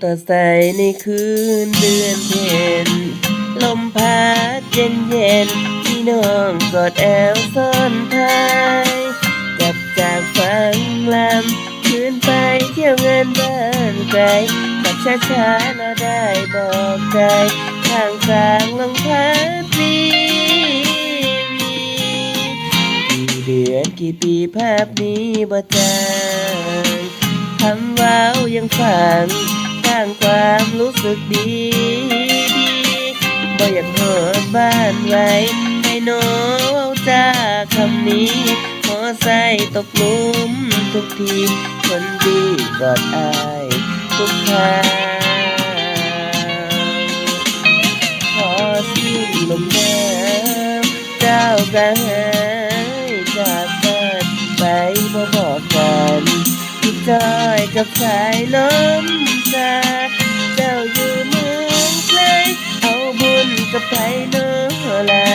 เตอร์ไซค์ในคืนเดือนเพ็ญลมพัดเย็นเย็นพี่น้องกอดแอวซ่อนท้ายกลับจากฟังลำคืนไปเที่ยวเงินบ้านไกลขับช้าๆแล้วได้บอกใจทางกลางลงพัดวีกี่เดือนกี่ปีภาพนี้บ่จางคำว้าวยังฝัง ความรู้สึกดีดีบ่อยากหอดบ้านไว้ให้น้องเว้าจากคำนี้ขอใส่ตกหลุมทุกทีคนดีกอดอายทุกทางขอสิ้นลมหนาวเจ้ากระหา จอยกับสายลมจาเจ้าอยู่เมืองไกลเอาบุญกับไผโนละ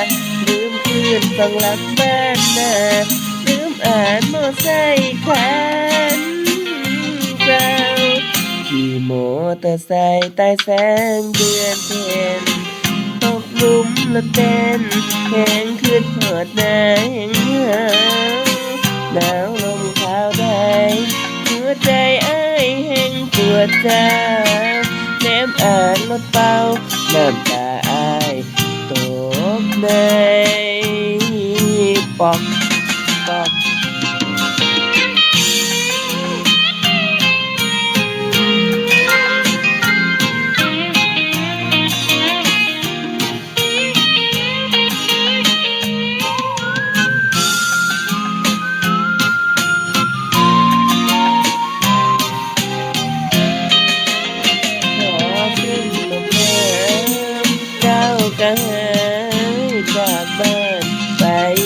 ลืมคืนฟังหลังบ้านนาลืมอ่านโมไซค์คันเก่าขี่มอเตอร์ไซค์ใต้แสงเดือนเพ็ญตกหลุมละเต้นแหงขึ้นหอดนาแหงเหงาหนาว งปวดจ้าแนมอ่านลดเป้าน้ำตาอายตกในปอกปอก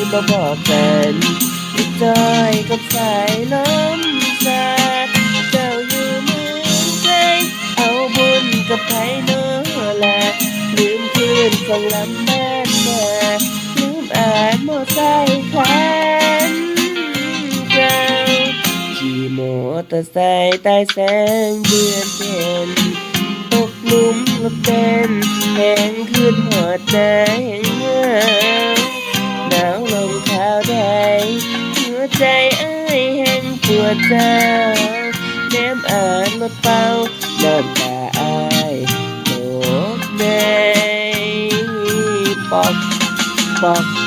ไปบ่บอกกันจอยกับสายลมสาดเจ้าอยู่เมืองไกลเอาบุญกับไผโนลลืมคืนส่งลำบ้านมาลืมอ่านมอไซค์คันเก่าขี่มอเตอร์ไซค์ใต้แสงเดือนเพ็ญตกหลุมรักเต้นแหงขึ้นหอดห วดจ้าวแนมอ่านรถเป่าน้ำตาอ้ายตกในปอกปอก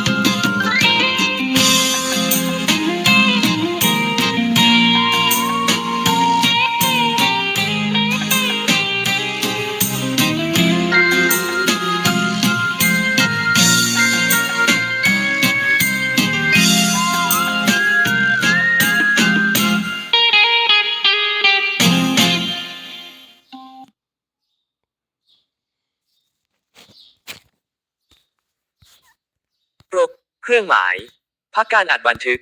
เครื่องหมาย พักการอัดบันทึก